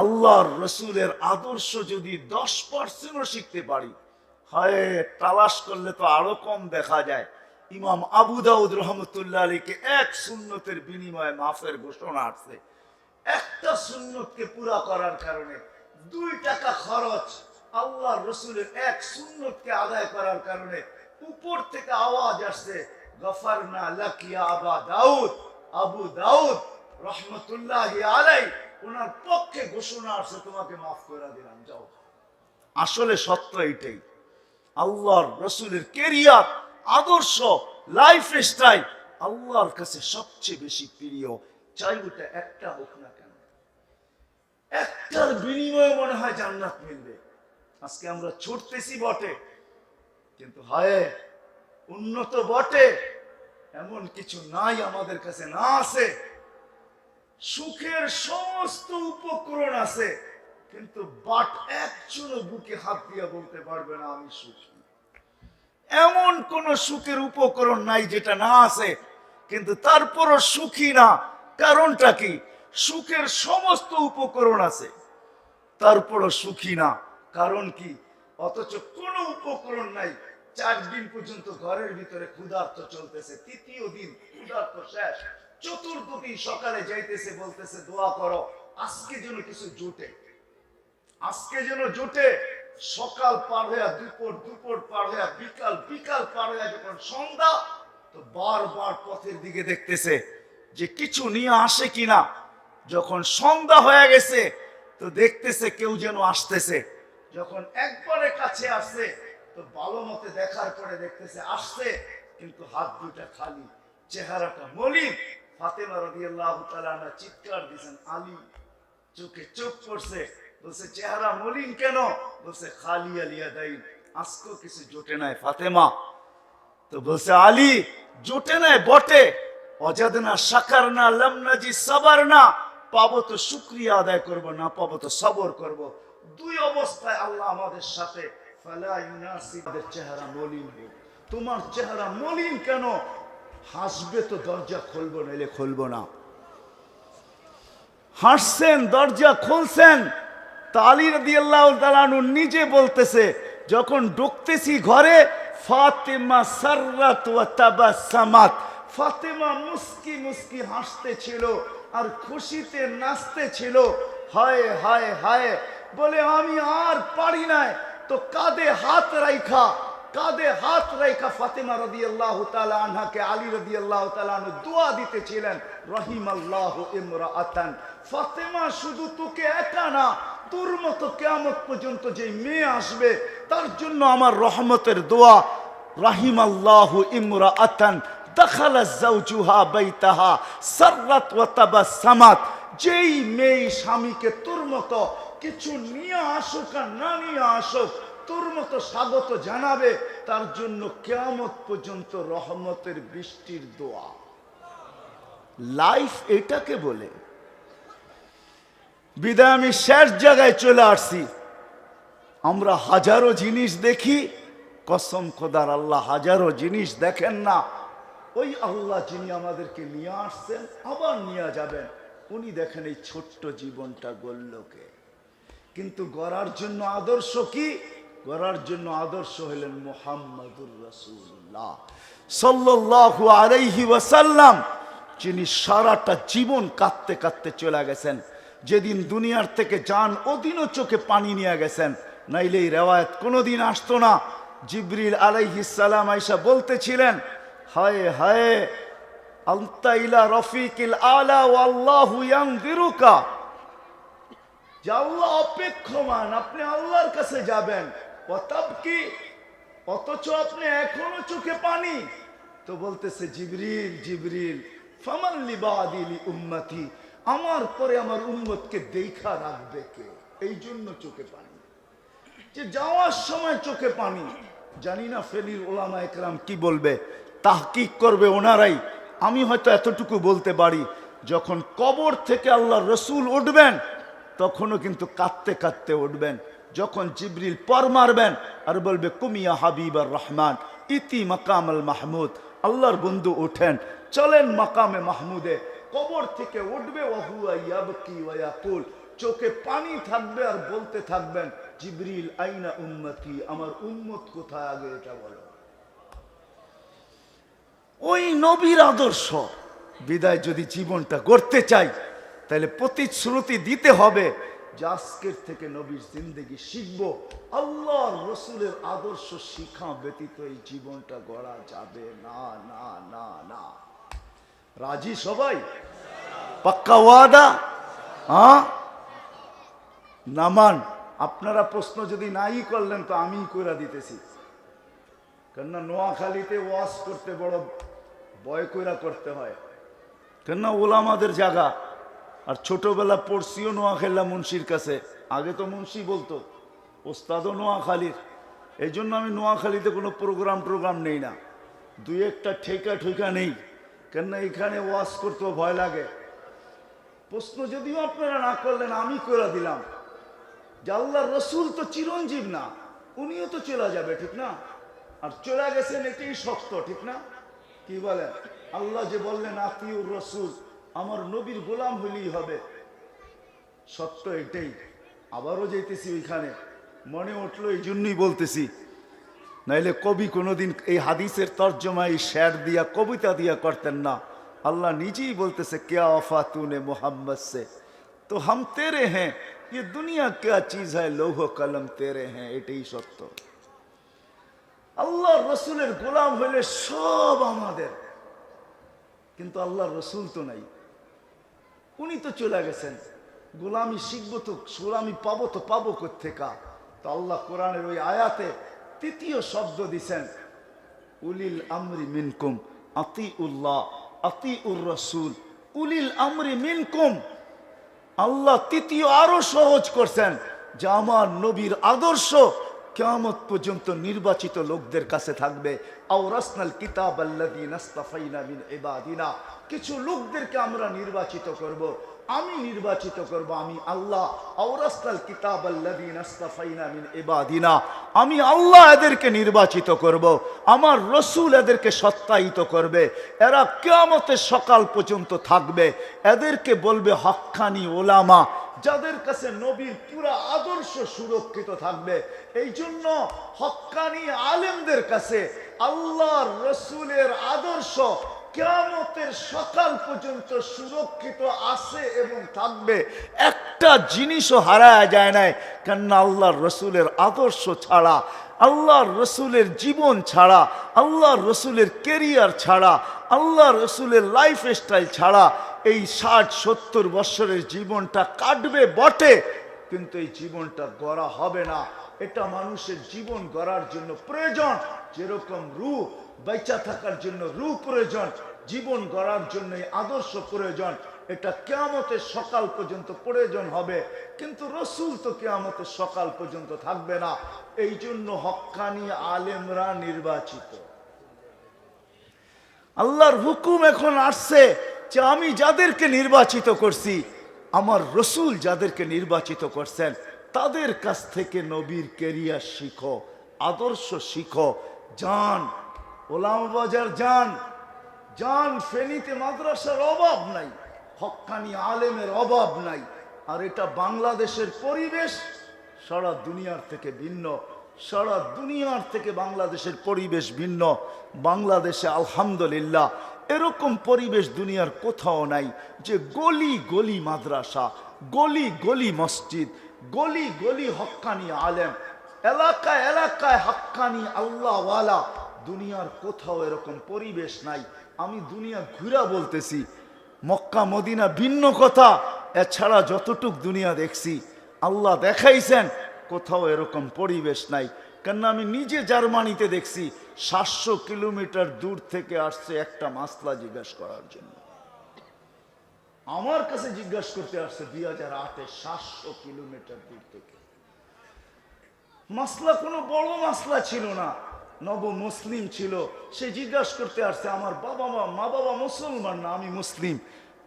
আল্লাহর রসুলের আদর্শ যদি দশ পার্সেন্টও শিখতে পারি, হয়, তালাশ করলে তো আরও কম দেখা যায়। ইমাম আবু দাউদ রহমতুল্লাহ আলীকে এক সুন্নতের বিনিময়ে মাফের ঘোষণা আসছে। একটা সুন্নতকে পুরা করার কারণে দুই টাকা খরচ আল্লাহর রসুলের এক সুন্নতকে আদায় করার কারণে উপর থেকে আওয়াজ আসছে, গফারনা লাকিয়া আবা দাউদ, আবু দাউদ রহমতুল্লাহ আলাই ওনার পক্ষে ঘোষণা আসছে তোমাকে মাফ করে দিলাম, যাও। আসলে সত্য এইটাই। আল্লাহর রসুলের কেরিয়ার, আদর্শ লাইফ স্টাইল আল্লাহর কাছে সবচেয়ে বেশি প্রিয়। চাই ওটা একটা হোক না কেন। একটার বিনিময়ে মনে হয় জান্নাত মিলবে। আজকে আমরা ছুটতেছি বটে, কিন্তু হায়, উন্নত বটে, এমন কিছু নাই আমাদের কাছে, না আছে। সুখের সমস্ত উপকরণ আছে, কিন্তু বাট একজনও বুকে হাত দিয়ে বলতে পারবে না, আমি সুখী। এমন কোন সুখের উপকরণ নাই যেটা না আছে, কিন্তু তারপরও সুখী না। কারণটা কি? সুখের সমস্ত উপকরণ আছে, তারপরও সুখী না। কারণ কি? অথচ কোনো উপকরণ নাই। চার দিন পর্যন্ত ঘরের ভিতরে ক্ষুধার্ত চলতেছে, তৃতীয় দিন ক্ষুধার্ত শেষ। চতুর্থ দিন সকালে যাইতেছে, বলতেছে, দোয়া করো, আজকে যেন কিছু জুটে। আজকে যেন জুটে, সকাল পার হইয়া দুপুর দুপুর পার হইয়া বিকাল বিকাল পার হইয়া যখন সন্ধ্যা, তো বারবার পথের দিকে দেখতেছে যে কিছু নিয়ে আসে কিনা। যখন সন্ধ্যা হয়ে গেছে, তো দেখতেছে কেউ যেন আসতেছে। যখন একবারে কাছে আসছে, তো ভালো মতে দেখার পরে দেখতেছে, আসছে, কিন্তু হাত দুটা খালি, চেহারাটা মলিন। ফাতেমা চিৎকার দিয়েছেন, আলী, চোখে চোখ পড়ছে। বলছে, চেহারা মলিন কেন? বলছে, খালি আলিয়া কিছু জোটে নাই ফাতেমা। তো বলছে, আলী, জোটে নাই বটে। অজাদনা সাকার না, লমনাজি সাবার না। পাবো তো শুক্রিয়া আদায় করব, না পাবো তো সবর করব। দুই অবস্থায় আল্লাহ আমাদের সাথে, ফালা ইউনাসি চেহারা মলিন। তোমার চেহারা মলিন কেন? হাসবে তো দরজা খুলবো, নাইলে খুলবো না। হাসছেন, দরজা খুলছেন। তালি রদি আল্লাহ তালানু নিজে বলতেছে, যখন ঢুকতেছি ঘরে, ফাতেমা সাররাত ওয়া তাবাসামাত। ফাতেমা মুস্কি মুস্কি হাসতে ছিল আর খুশিতে নাচতে ছিল হায় হায় হায়। বলে, আমি আর পারি নাই। তো কাঁধে হাত রাইখা। কাঁধে হাত রেখা ফাতেমা রদি আল্লাহ আনহাকে আলী রদি আল্লাহ তালু দোয়া দিতেছিলেন রহিম আল্লাহ ইমরা আতান ফাতেমা শুধু তোকে একা না, তোর মতো কেমত পর্যন্ত যে মেয়ে আসবে, তার জন্য আমার রহমতের দোয়া রাহিম আল্লাহ ইমরা আতান দখালা জাউজুহা বাইতাহা সাররাত ওয়া তাবাসসামাত যেই মেয়ে স্বামীকে তোর মতো কিছু নিয়ে আসুক আর না নিয়ে আসুক তোর মতো স্বাগত জানাবে, তার জন্য কেয়ামত পর্যন্ত রহমতের বৃষ্টির দোয়া। লাইফ এটাকে বলে। বিদায়, আমি শেষ জায়গায় চলে আসছি। আমরা হাজারো জিনিস দেখি, কসম খোদার আল্লাহ, হাজারো জিনিস দেখেন না। ওই আল্লাহ যিনি আমাদেরকে নিয়ে আসছেন, আবার নিয়ে যাবেন। উনি দেখেন এই ছোট্ট জীবনটা গড়লকে কিন্তু গড়ার জন্য আদর্শ কি? গড়ার জন্য আদর্শ হলেন মোহাম্মদুর রসুল্লাহ সাল্লাল্লাহু আলাইহি ওয়াসাল্লাম, যিনি সারাটা জীবন কাঁদতে কাঁদতে চলে গেছেন। যেদিন দুনিয়ার থেকে যান, ওদিনও চোখে পানি নিয়ে গেছেন। নাইলে এই রেওয়ায়ত কোনোদিন আসতো না। জিবরিল আলাইহিস সালাম আইসা বলতেছিলেন, হায় হায়, আন্তা ইলা রফিকিল আলা ওয়াল্লাহু ইয়ানজিরুকা যে আল্লাহ অপেক্ষমান, আপনি আল্লাহর কাছে যাবেন। অতএব কি? অথচ আপনি এখনও চোখে পানি। তো বলতেছে, জিবরিল জিবরিল উম্মতি, আমার পরে আমার উম্মতকে দেখা রাখবে কে? এই জন্য চোখে পানি। যে যাওয়ার সময় চোখে পানি। জানি না ফেলির ওলামা একরাম কি বলবে, তাহকিক করবে ওনারাই। আমি হয়তো এতটুকু বলতে পারি, যখন কবর থেকে আল্লাহ রসুল উঠবেন, তখনও কিন্তু কাঁদতে কাঁদতে উঠবেন। যখন জিবরিল পর মারবেন, আর বলবে, কুমিয়া হাবিব আর রহমান, ইতি মাকাম আল মাহমুদ। আল্লাহর বন্ধু ওঠেন। চলেন মাকামে মাহমুদে। কবর থেকে উঠবে চোখে পানি থাকবে আর বলতে থাকবেন, জিবরিল, আইনা উম্মতি? আমার উম্মত কোথায় আগে এটা বলো। ওই নবীর আদর্শ। বিদায় যদি জীবনটা গড়তে চাই, তাহলে প্রতিশ্রুতি দিতে হবে। যে আজকের থেকে নবীর জিন্দগি শিখব। আল্লাহর রসুলের আদর্শ শিখা ব্যতীত এই জীবনটা গড়া যাবে না না না না। রাজি সবাই? পাক্কা ওয়াদা? হ্যাঁ? নামান, আপনারা প্রশ্ন যদি নাই করলেন তো আমি করে দিতেছি। কেননা নোয়াখালীতে ওয়াশ করতে বড় ভয় কইরা করতে হয়। কেননা ওলামাদের জায়গা। আর ছোটবেলা পড়ছিও নোয়াখাল্লা মুন্সির কাছে। আগে তো মুন্সি বলতো, ওস্তাদও নোয়াখালীর। এই জন্য আমি নোয়াখালীতে কোনো প্রোগ্রাম টোগ্রাম নেই না। দুই একটা ঠেকা ঠেকা নেই, কেননা এখানে ওয়াজ করতেও ভয় লাগে। প্রশ্ন যদিও আপনারা না করলেন, আমি করে দিলাম। যে আল্লাহ রসুল তো চিরঞ্জীব না, উনিও তো চলে যাবে, ঠিক না? আর চলে গেছেন এটাই শক্ত, ঠিক না? কি বলেন? আল্লাহ যে বললেন, আতিউর রসুল আমার নবীর গোলাম হলেই হবে সত্য এটাই আবারও যেতেছি ওইখানে মনে উঠলো এই জন্যই বলতেছি নাইলে কবি কোনোদিন এই হাদিসের তর্জমা এই শের দিয়া কবিতা দিয়া করতেন না আল্লাহ নিজেই বলতেছে क्या वफा तूने मोहम्मद से तो हम तेरे हैं ये दुनिया क्या चीज है লৌহ কলম তেরে হ্যাঁ এটাই সত্য আল্লাহ রসুলের গোলাম হইলে সব আমাদের কিন্তু আল্লাহ রসুল তো নাই উনি তো চলে গেছেন। গোলামি শিখব তো গোলামি পাবো তো, পাবো কোথেকা তো আল্লাহ কোরআনের ওই আয়াতে তৃতীয় শব্দ দিছেন, উলিল আমরি মিনকুম আতি উল্লাহ আতি উর রসুল, উলিল আমরি মিনকুম। আল্লাহ তৃতীয় আরও সহজ করছেন, যে আমার নবীর আদর্শ কেয়ামত পর্যন্ত নির্বাচিত লোকদের কাছে থাকবে আওরাসনাল কিতাব কিছু লোকদেরকে আমরা নির্বাচিত করব। আমি নির্বাচিত করব, আমি আল্লাহ। কিতাব আমি আল্লাহ এদেরকে নির্বাচিত করব, আমার রসুল এদেরকে সত্যায়িত করবে। এরা কেয়ামতের সকাল পর্যন্ত থাকবে। এদেরকে বলবে হক্কানি ওলামা, যাদের কাছে নবীর পুরা আদর্শ সুরক্ষিত থাকবে। এই জন্য হক্কানি আলেমদের কাছে আল্লাহর রসুলের আদর্শ কেয়ামতের সকাল পর্যন্ত সুরক্ষিত আছে এবং থাকবে। একটা জিনিসও হারায় যায় নাই, কেননা আল্লাহর রসুলের আদর্শ ছাড়া, আল্লাহর রসুলের জীবন ছাড়া, আল্লাহর রসুলের কেরিয়ার ছাড়া আল্লাহ রসুলের লাইফ স্টাইল ছাড়া এই ষাট, সত্তর বৎসরের জীবনটা কাটবে বটে, কিন্তু এই জীবনটা গড়া হবে না। এটা মানুষের জীবন গড়ার জন্য প্রয়োজন। যেরকম রু বেচা থাকার জন্য রু প্রয়োজন, জীবন গড়ার জন্য আদর্শ প্রয়োজন। এটা কেয়ামতের সকাল পর্যন্ত প্রয়োজন হবে, কিন্তু রসুল তো কেয়ামতের সকাল পর্যন্ত থাকবে না। এই জন্য হক্কানি আলেমরা নির্বাচিত। আল্লাহর হুকুম এখন আসছে যে আমি যাদেরকে নির্বাচিত করছি, আমার রসুল যাদেরকে নির্বাচিত করছেন, তাদের কাছ থেকে নবীর কেরিয়ার শিখো, আদর্শ শিখো যান ওলামবাজার যান যান ফেনীতে মাদ্রাসার অভাব নাই হক্কানি আলেমের অভাব নাই, আর এটা বাংলাদেশের পরিবেশ সারা দুনিয়ার থেকে ভিন্ন, সারা দুনিয়ার থেকে বাংলাদেশের পরিবেশ ভিন্ন, বাংলাদেশে আলহামদুলিল্লাহ এরকম পরিবেশ দুনিয়ার কোথাও নাই যে গলি গলি মাদ্রাসা, গলি গলি মসজিদ, গলি গলি হক্কানি আলেম, এলাকায় এলাকায় হাক্কানি আল্লাহওয়ালা দুনিয়ার কোথাও এরকম পরিবেশ নাই। আমি দুনিয়া ঘুরা বলতেছি, মক্কা, মদিনা ভিন্ন কথা। এছাড়া যতটুক দুনিয়া দেখছি, আল্লাহ দেখাইছেন, কোথাও এরকম পরিবেশ নাই। কেননা আমি নিজে জার্মানিতে দেখছি, সাতশো কিলোমিটার দূর থেকে আসছে একটা মাসলা জিজ্ঞাসা করার জন্য। আমার কাছে জিজ্ঞাসা করতে আসছে দুই হাজার আটে সাতশো কিলোমিটার দূর থেকে। মাসলা কোনো বড় মাসলা ছিল না। নব মুসলিম ছিল। সে জিজ্ঞাসা করতে আসছে, আমার বাবা মা মা বাবা মুসলমান না? আমি মুসলিম।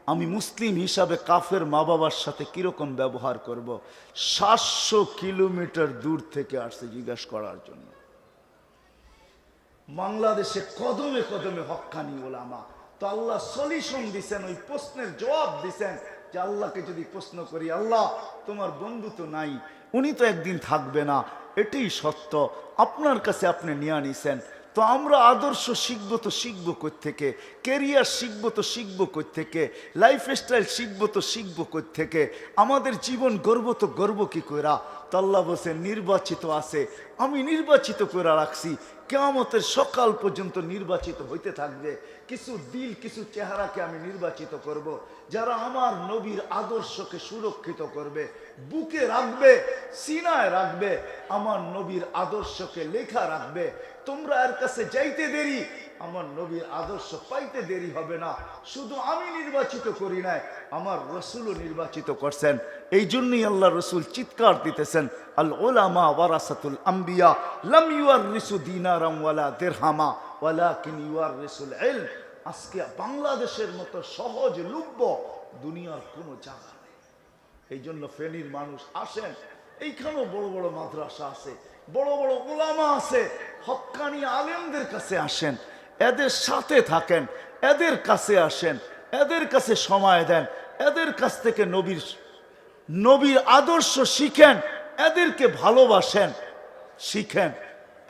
আমি মুসলিম হিসাবে কাফের মা বাবার সাথে কীরকম ব্যবহার করব? সাতশো কিলোমিটার দূর থেকে আসছে জিজ্ঞাসা করার জন্য। বাংলাদেশে কদমে কদমে হক্কানি ওলামা। তো আল্লাহ সলিউশন দিছেন, ওই প্রশ্নের জবাব দিছেন যে আল্লাহকে যদি প্রশ্ন করি, আল্লাহ, তোমার বন্ধু তো নাই, উনি তো একদিন থাকবে না। এটাই সত্য। আপনার কাছে আপনি নিয়ে আনিছেন। তো আমরা আদর্শ শিখব তো শিখব থেকে কেরিয়ার শিখব তো শিখব থেকে লাইফস্টাইল শিখব তো শিখব থেকে আমাদের জীবন গর্ব তো গর্ব কি কইরা? তো আল্লাহ বসে নির্বাচিত আছে, আমি নির্বাচিত করে রাখছি কেয়ামতের সকাল পর্যন্ত নির্বাচিত হইতে থাকবে কিছু দিল, কিছু চেহারাকে আমি নির্বাচিত করব। যারা আমার নবীর আদর্শকে সুরক্ষিত করবে, বুকে রাখবে, সিনায় রাখবে, আমার নবীর আদর্শকে লেখা রাখবে তোমরা এর কাছে যাইতে দেরি আমার নবীর আদর্শ পাইতে দেরি হবে না। শুধু আমি নির্বাচিত করি নাই, আমার রসুলও নির্বাচিত করছেন। এই জন্যই আল্লাহ রসুল চিৎকার দিতেছেন, আল ওলামা ওয়ারাসাতুল আম্বিয়া, লাম ইউয়ার রিসু দিনারাম ওয়ালা দেরহামা ওয়ালা কিন ইউয়ার রিসুল এল আজকে বাংলাদেশের মতো সহজ লুব্য দুনিয়ার কোনো জায়গা নেই। এই জন্য ফেনীর মানুষ আসেন, এইখানেও বড় বড় মাদ্রাসা আছে, বড় বড় ওলামা আছে হক্কানি আলেমদের কাছে আসেন। এদের সাথে থাকেন, এদের কাছে আসেন, এদের কাছে সময় দেন, এদের কাছ থেকে নবীর নবীর আদর্শ শিখেন, এদেরকে ভালোবাসেন, শিখেন।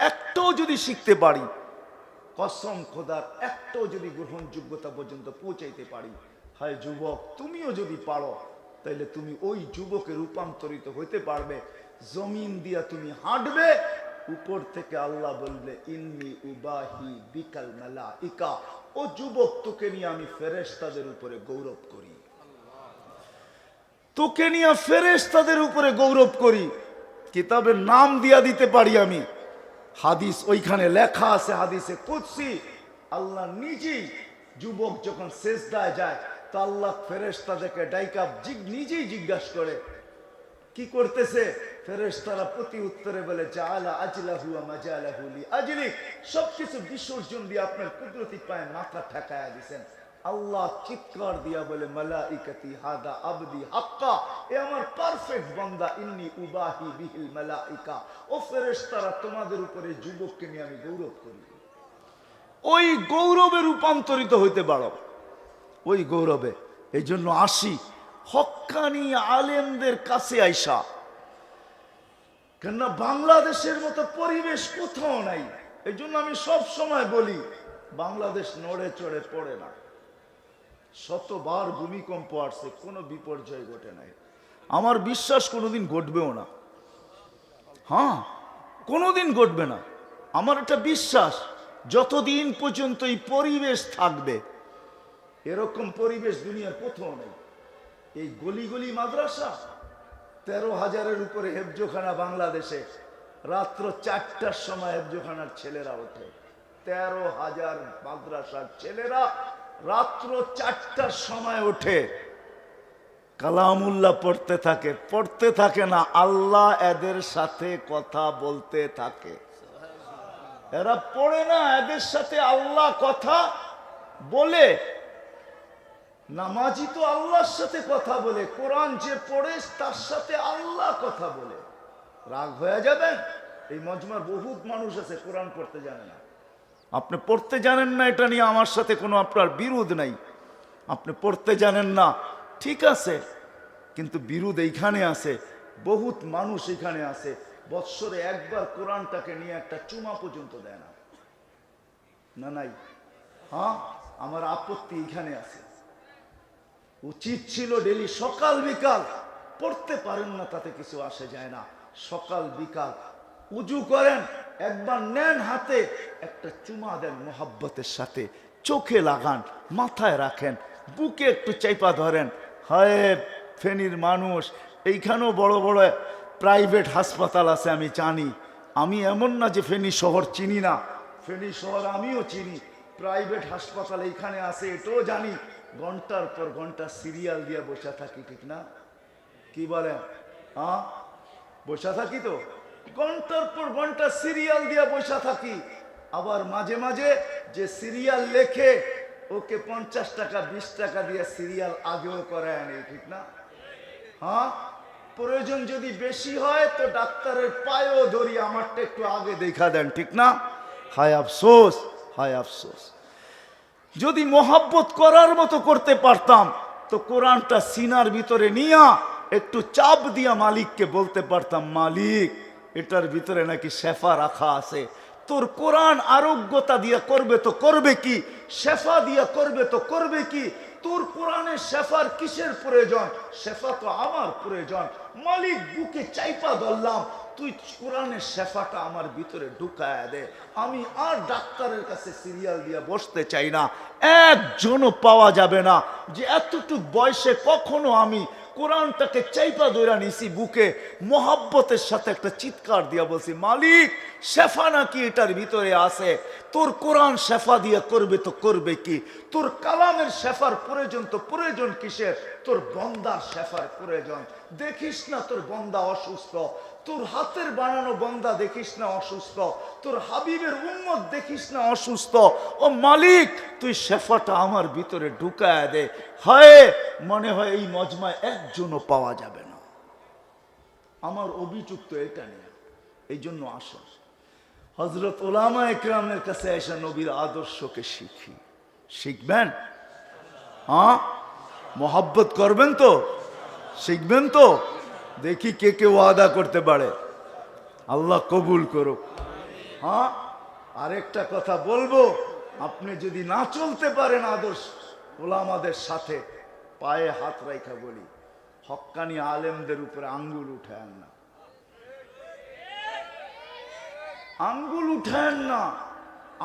একটাও যদি শিখতে পারি, কসম খোদার, একটাও যদি গ্রহণযোগ্যতা পর্যন্ত পৌঁছাইতে পারি, হায় যুবক, তুমিও যদি পারো, তাইলে তুমি ওই যুবকে রূপান্তরিত হইতে পারবে। জমিন দিয়া তুমি হাঁটবে উপর থেকে আল্লাহ বলবে, ইন্নি উবাহি বিকাল মেলা ইকা ও যুবক, তোকে নিয়ে আমি ফেরেশতাদের উপরে গৌরব করি। তোকে নিয়ে ফেরেশতাদের উপরে গৌরব করি। কিতাবের নাম দিয়া দিতে পারি আমি। হাদিস ওইখানে লেখা আছে, হাদিসে কুৎসি আল্লাহ নিজেই যুবক যখন শেষদায় যায়, তো আল্লাহ ফেরেশতাদেরকে ডাইকা জিগ, নিজেই জিজ্ঞাসা করে, কি করতেছে? ফেরেশতারা প্রতি উত্তরে বলে জালা আজলা। সবকিছু বিসর্জন দিয়ে আপনার কুদরতি পায়ে মাথা ঠেকায়া আল্লাহ চিৎকার দিয়া বলে মালাইকাতি হাদা আবদি হাক্কা। এ আমার পারফেক্ট বান্দা, ইন্নি উবাহি বিহিল মালাইকা ও তোমাদের উপরে যুবককে নিয়ে আমি গৌরব করি। ওই গৌরবে রূপান্তরিত হইতে পারো। ওই গৌরবে। এই জন্য আসি। হক্কানি আলেমদের কাছে আইসা। কেননা বাংলাদেশের মতো পরিবেশ কোথাও নাই। এই জন্য আমি সব সময় বলি, বাংলাদেশ নড়ে চড়ে পড়ে না। শতবার ভূমিকম্প আসছে, কোনো বিপর্যয় ঘটে নাই। আমার বিশ্বাস কোনোদিন ঘটবেও না। হ্যাঁ কোনোদিন ঘটবে না। আমার একটা বিশ্বাস, যতদিন পর্যন্ত এই পরিবেশ থাকবে, এরকম পরিবেশ দুনিয়ার কোথাও নেই। এই গলি গলি মাদ্রাসা তেরো হাজারের উপরে হেফজোখানা বাংলাদেশে রাত্র চারটার সময় হেফজোখানার ছেলেরা ওঠে। তেরো হাজার মাদ্রাসার ছেলেরা রাত্র চারটার সময় ওঠে। কালামুল্লাহ পড়তে থাকে পড়তে থাকে না, আল্লাহ এদের সাথে কথা বলতে থাকে। এরা পড়ে না, এদের সাথে আল্লাহ কথা বলে। নামাজি তো আল্লাহর সাথে কথা বলে, কোরআন যে পড়ে তার সাথে আল্লাহ কথা বলে। রাগ হয়ে যাবেন? এই মজমার বহুত মানুষ আছে, কোরআন পড়তে জানে না। আপনি পড়তে জানেন না, এটা নিয়ে আমার সাথে কোনো আপনার বিরোধ নাই। আপনি পড়তে জানেন না, ঠিক আছে, কিন্তু বিরোধ এইখানে আছে, বহুত মানুষ এখানে আছে, বৎসরে একবার কোরআনটাকে নিয়ে একটা চুমা পর্যন্ত দেয় না। না, নাই। হ্যাঁ আমার আপত্তি এখানে আছে। উচিত ছিল ডেলি, সকাল, বিকাল। পড়তে পারেন না, তাতে কিছু আসে যায় না। সকাল, বিকাল। উজু করেন, একবার নেন হাতে, একটা চুমা দেন মোহাব্বতের সাথে। চোখে লাগান, মাথায় রাখেন, বুকে একটু চাইপা ধরেন। হয়, ফেনীর মানুষ, এইখানেও বড় বড় প্রাইভেট হাসপাতাল আছে, আমি জানি। আমি এমন না যে ফেনী শহর চিনি না। ফেনী শহর আমিও চিনি। প্রাইভেট হাসপাতাল এইখানে আছে, এটাও জানি। ঘণ্টার পর ঘণ্টা সিরিয়াল দিয়ে বসে থাকি, ঠিক না? কি বলেন হ্যাঁ? বসে থাকি তো? ঘণ্টার পর ঘণ্টা সিরিয়াল দিয়ে বসে থাকি। আবার মাঝে মাঝে যে সিরিয়াল লেখে, ওকে পঞ্চাশ টাকা, বিশ টাকা দিয়ে সিরিয়াল আগেও করে আনে, ঠিক না? হ্যাঁ? প্রয়োজন যদি বেশি হয় তো ডাক্তারের পায়েও ধরি, আমারটা একটু আগে দেখা দেন, ঠিক না? হায় আফসোস হায় আফসোস। যদি মোহাব্বত করার মতো করতে পারতাম, তো কোরআনটা সিনার ভিতরে নিয়া একটু চাপ দিয়া মালিককে বলতে পারতাম, মালিক, এটার ভিতরে নাকি শেফা রাখা আছে। তোর কোরআন আরোগ্যতা দিয়া করবে তো করবে কি? শেফা দিয়া করবে তো করবে কি? তোর কোরআনে শেফার কিসের প্রয়োজন? শেফা তো আমার প্রয়োজন। মালিক বুকে চাইপা ধরলাম তুই কোরআনের শেফাটা আমার ভিতরে ঢুকায় দে আমি আর ডাক্তারের কাছে সিরিয়াল দিয়ে বসতে চাই না। একজনও পাওয়া যাবে না যে এতটুক বয়সে কখনো আমি কোরআনটাকে চাইপা দইরা নিছি বুকে, মোহাব্বতের সাথে একটা চিৎকার দিয়া বলছি, মালিক, শেফা নাকি এটার ভিতরে আছে? তোর কোরআন শেফা দিয়ে করবে তো করবে কি? তোর কালামের শেফার প্রয়োজন তো প্রয়োজন কিসের? তোর বন্দার শেফার প্রয়োজন। দেখিস না তোর বন্দা অসুস্থ। তোর হাতের বানানো বন্দা দেখিস না অসুস্থ। তোর হাবিবের উম্মত দেখিস না অসুস্থ। ও মালিক, তুই শেফাটা আমার ভিতরে ঢুকায় দে। হয়, মনে হয় এই মজমায় একজনও পাওয়া যাবে না। আমার অভিযোগ তো এটা নিয়ে। এই জন্য আসা। হজরত ওলামা একরামের কাছে এসে নবীর আদর্শকে শিখি। শিখবেন? হ্যাঁ? মোহাব্বত করবেন তো? শিখবেন তো? দেখি কে কে ওয়াদা করতে পারে। আল্লাহ কবুল করুক। হ্যাঁ? আরেকটা কথা বলব, আপনি যদি না চলতে পারেন আদর্শ, ওলামাদের সাথে পায়ে হাত রাইখা বলি, হক্কানি আলেমদের উপরে আঙ্গুল উঠায় না। আঙ্গুল উঠায় না।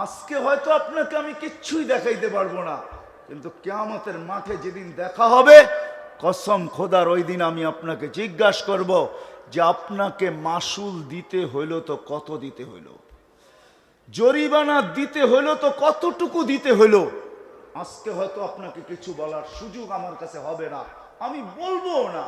আজকে হয়তো আপনাকে আমি কিচ্ছুই দেখাইতে পারব না, কিন্তু কেয়ামতের মাঠে যেদিন দেখা হবে কসম খোদার ওই দিন আমি আপনাকে জিজ্ঞাসা করব যে আপনাকে মাসুল দিতে হইল তো কত দিতে হইল? জরিমানা দিতে হইল তো কতটুকু দিতে হইল? আজকে হয়তো আপনাকে কিছু বলার সুযোগ আমার কাছে হবে না। আমি বলব না।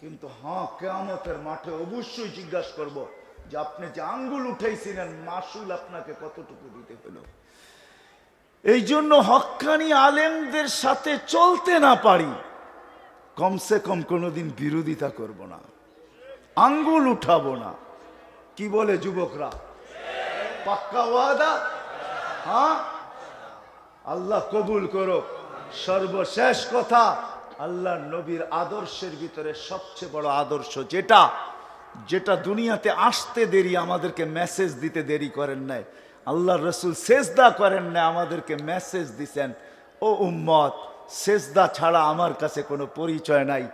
কিন্তু হ্যাঁ কেয়ামতের মাঠে অবশ্যই জিজ্ঞাসা করব যে আপনি যে আঙ্গুল উঠাইছিলেন, মাসুল আপনাকে কতটুকু দিতে হলো এই জন্য হক্কানি আলেমদের সাথে চলতে না পারি। কমসে কম কোনোদিন বিরোধিতা করব না। আঙ্গুল উঠাবো না। কি বলে যুবকরা? পাক্কা ওয়াদা? হ্যাঁ? আল্লাহ কবুল করো সর্বশেষ কথা আল্লাহ নবীর আদর্শের ভিতরে সবচেয়ে বড় আদর্শ যেটা যেটা দুনিয়াতে আসতে দেরি, আমাদেরকে মেসেজ দিতে দেরি করেন নাই। আল্লাহ রসুল সেজদা করেন না, আমাদেরকে মেসেজ দিছেন, ও উম্মত, সেজদা ছাড়া আমার কাছে কোনো পরিচয় নাই।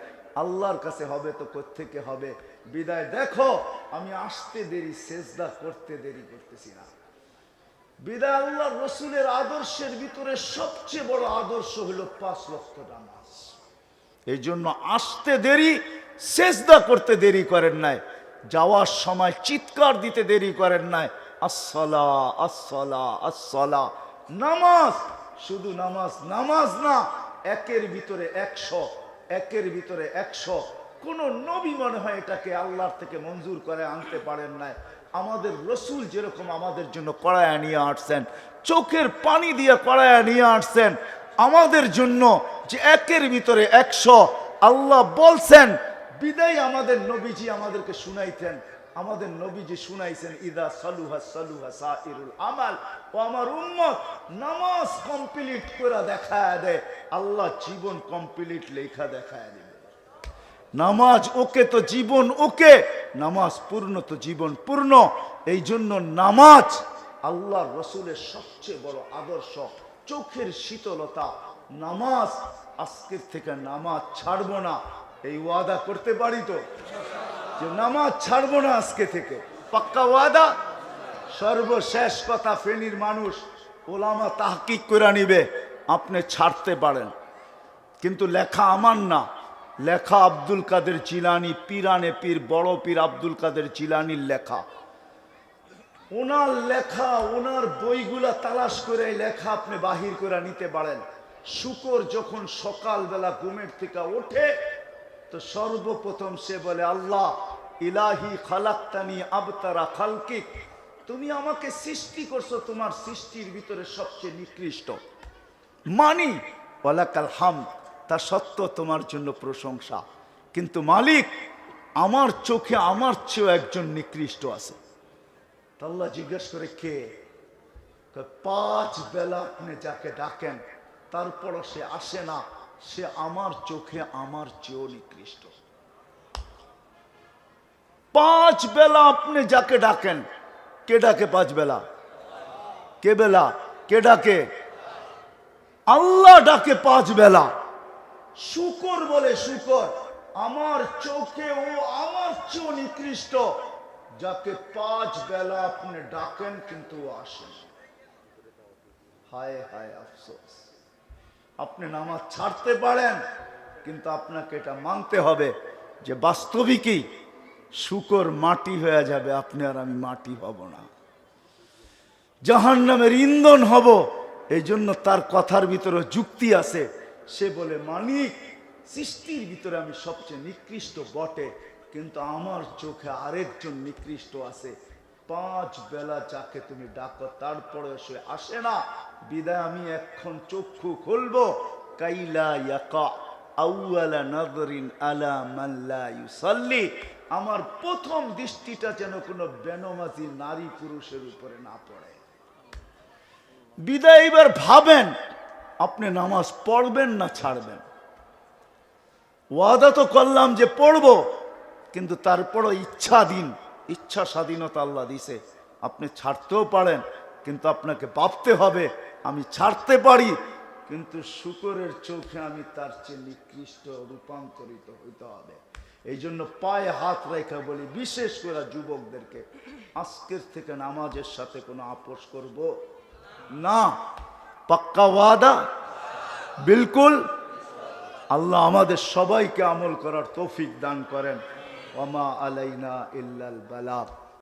আল্লাহর কাছে হবে তো থেকে হবে? বিদায় দেখো, আমি আসতে দেরি, সেজদা করতে দেরি করতেছি না। বিদায় আল্লাহ রসুলের আদর্শের ভিতরে সবচেয়ে বড় আদর্শ হলো পাঁচ লক্ষ নামাজ। এই জন্য আসতে দেরি, সেজদা করতে দেরি করেন নাই। যাওয়ার সময় চিৎকার দিতে দেরি করেন নাই। আসলা আসলা আসলা নামাজ, শুধু নামাজ নামাজ না, একের ভিতরে একশো, একের ভিতরে একশো। কোন নবী মনে হয় এটাকে আল্লাহর থেকে মঞ্জুর করে আনতে পারেন নাই। আমাদের রসুল যেরকম আমাদের জন্য কড়ায় নিয়ে আসছেন, চোখের পানি দিয়ে কড়ায়া নিয়ে আসছেন, আমাদের জন্য যে একের ভিতরে একশো, আল্লাহ বলছেন, বিদায় আমাদের নবীজি আমাদেরকে শুনাইতেন। আমাদের নবীজি শুনাইছেন, ইদা সালুহা সালুহা সাইরুল আমাল। ও আমার উম্মত, নামাজ কমপ্লিট করে দেখায় দেয় আল্লাহ জীবন কমপ্লিট লেখা দেখায় দেবে। নামাজ ওকে তো জীবন ওকে, নামাজ পূর্ণ তো জীবন পূর্ণ। এই জন্য নামাজ আল্লাহ রসুলের সবচেয়ে বড় আদর্শ, চোখের শীতলতা। নামাজ, আজকের থেকে নামাজ ছাড়বো না, এই ওয়াদা করতে পারি তো? যে নামাজ ছাড়বো না আজকে থেকে। পাক্কা ওয়াদা? সর্বশেষ কথা ফেনীর মানুষ ওলামা তাহকিক করে নিবে আপনি ছাড়তে পারেন। কিন্তু লেখা আমার না। লেখা আব্দুল কাদের চিলানি পিরানে পীর বড় পীর আব্দুল কাদের জিলানির লেখা। ওনার লেখা ওনার বইগুলা তালাশ করে লেখা আপনি বাহির করে নিতে পারেন। শুকর যখন সকালবেলা ঘুমের থেকে ওঠে তো সর্বপ্রথম সে বলে আল্লাহ ইলাহি খালাক্তানি আবতারা খালকিক। তুমি আমাকে সৃষ্টি করছ, তোমার সৃষ্টির ভিতরে সবচেয়ে নিকৃষ্ট। মানি, ওয়ালাকাল হাম তা সত্য তোমার জন্য প্রশংসা। কিন্তু মালিক, আমার চোখে আমার চেয়েও একজন নিকৃষ্ট আছে। তা আল্লাহ জিজ্ঞেস করে কে? পাঁচ বেলা আপনি যাকে ডাকেন, তারপরও সে আসে না, সে আমার চোখে আমার চেয়েও নিকৃষ্ট। পাঁচ বেলা আপনি যাকে ডাকেন, কে ডাকে পাঁচ বেলা? কে বেলা? কে ডাকে? আল্লাহ ডাকে পাঁচ বেলা। শুকর বলে শুকর। আমার চোখে ও আমার চেয়েও নিকৃষ্ট। যাকে পাঁচ বেলা আপনি ডাকেন কিন্তু আসেন হায় হায় আফসোস। আপনি নামাজ ছাড়তে পারেন, কিন্তু আপনাকে এটা মানতে হবে যে বাস্তবিকই শুকর মাটি হয়ে যাবে, আপনি আর আমি মাটি হব না। জাহান নামের ইন্ধন হব, এই জন্য তার কথার ভিতরে যুক্তি আছে। সে বলে, মানিক, সৃষ্টির ভিতরে আমি সবচেয়ে নিকৃষ্ট বটে, কিন্তু আমার চোখে আরেকজন নিকৃষ্ট আছে। পাঁচ বেলা যাকে তুমি ডাকো, তারপরে সে আসে না। বিদায় আমি এখন চক্ষু খুলবো। কাইলা ইয়াকা আউয়ালা নজরিন আলা মাল্লা ইউসাল্লি। আমার প্রথম দৃষ্টিটা যেন কোনো বেনমাজি নারী পুরুষের উপরে না পড়ে। বিদায় এবার ভাবেন, আপনি নামাজ পড়বেন না ছাড়বেন। ওয়াদা তো করলাম যে পড়ব, কিন্তু তারপরও ইচ্ছা দিন, ইচ্ছা স্বাধীনতা আল্লাহ দিছে। আপনি ছাড়তেও পারেন, কিন্তু আপনাকে ভাবতে হবে, আমি ছাড়তে পারি, কিন্তু শুকরের চোখে আমি তার চেয়ে নিকৃষ্ট রূপান্তরিত হইতে হবে। এই জন্য পায়ে হাত রেখা বলি, বিশেষ করে যুবকদেরকে, আজকের থেকে নামাজের সাথে কোনো আপোষ করব? না। পাক্কা ওয়াদা? বিলকুল। আল্লাহ আমাদের সবাইকে আমল করার তৌফিক দান করেন। ওমা আলাইনা ইল্লাল বালাগ।